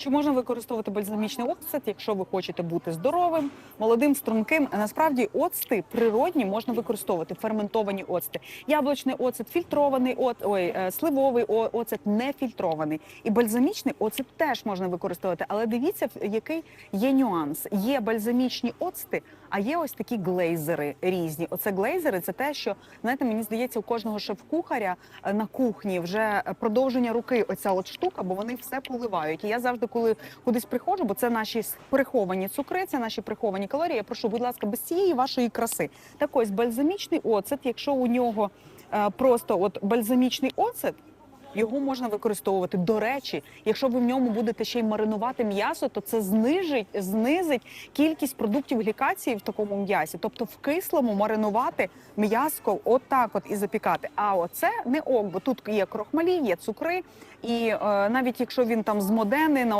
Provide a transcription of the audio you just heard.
Чи можна використовувати бальзамічний оцет, якщо ви хочете бути здоровим, молодим, струнким? Насправді оцти природні можна використовувати ферментовані оцти. Яблучний оцет, фільтрований от, ой, е, сливовий оцет не фільтрований. І бальзамічний оцет теж можна використовувати. Але дивіться, який є нюанс. Є бальзамічні оцти, а є ось такі глейзери різні. Оце глейзери це те, що знаєте, мені здається, у кожного шеф-кухаря е, на кухні вже продовження руки. Оця от штука, бо вони все поливають. І я завжди, коли кудись приходжу, бо це наші приховані цукри, це наші приховані калорії. Я прошу, будь ласка, без цієї вашої краси. Так ось бальзамічний оцет, якщо у нього е, просто от бальзамічний оцет. Його можна використовувати. До речі, якщо ви в ньому будете ще й маринувати м'ясо, то це знижить, знизить кількість продуктів глікації в такому м'ясі. Тобто в кислому маринувати м'яско отак от і запікати. А оце не ок, бо тут є крохмалі, є цукри, і е, навіть якщо він там змодений на